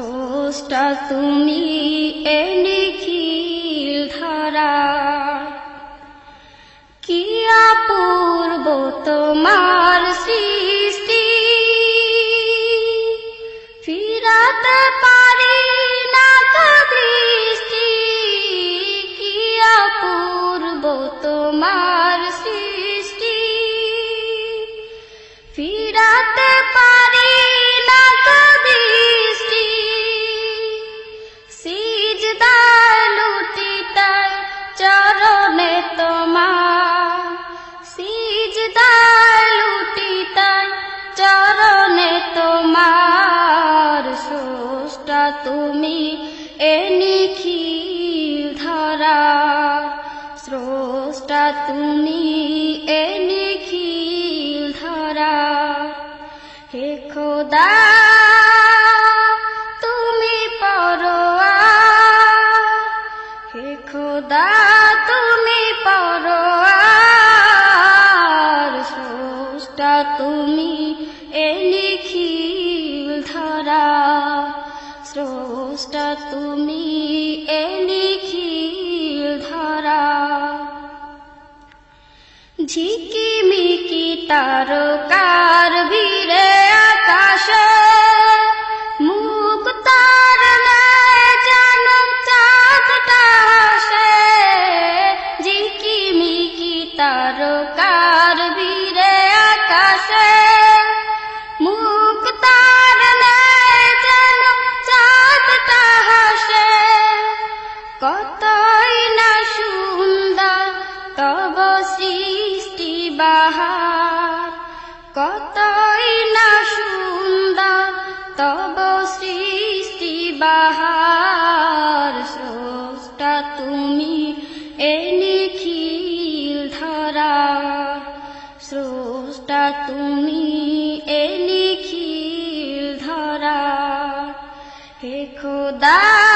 স্রষ্টা তুমি এ নিখিল ধারা। কি অপূর্ব তোমার তুমি এ নিখিল ধরা। হে খোদা, তুমি পরোয়ার হে খোদা, তুমি পরোয়ার স্রষ্টা তুমি এ নিখিল ধরা। স্রষ্টা তুমি এ ঝিকিমিকি তারকার ভিড়ে বাহার। কতই না সুন্দর, তব সৃষ্টি বাহার। স্রষ্টা তুমি এ নিখিল ধরা। স্রষ্টা তুমি এ নিখিল ধরা। হে খোদা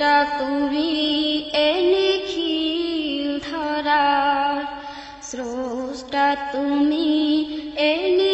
স্রষ্টা তুমি এনেখিল নিখিল ধরা স্রষ্টা তুমি এ নি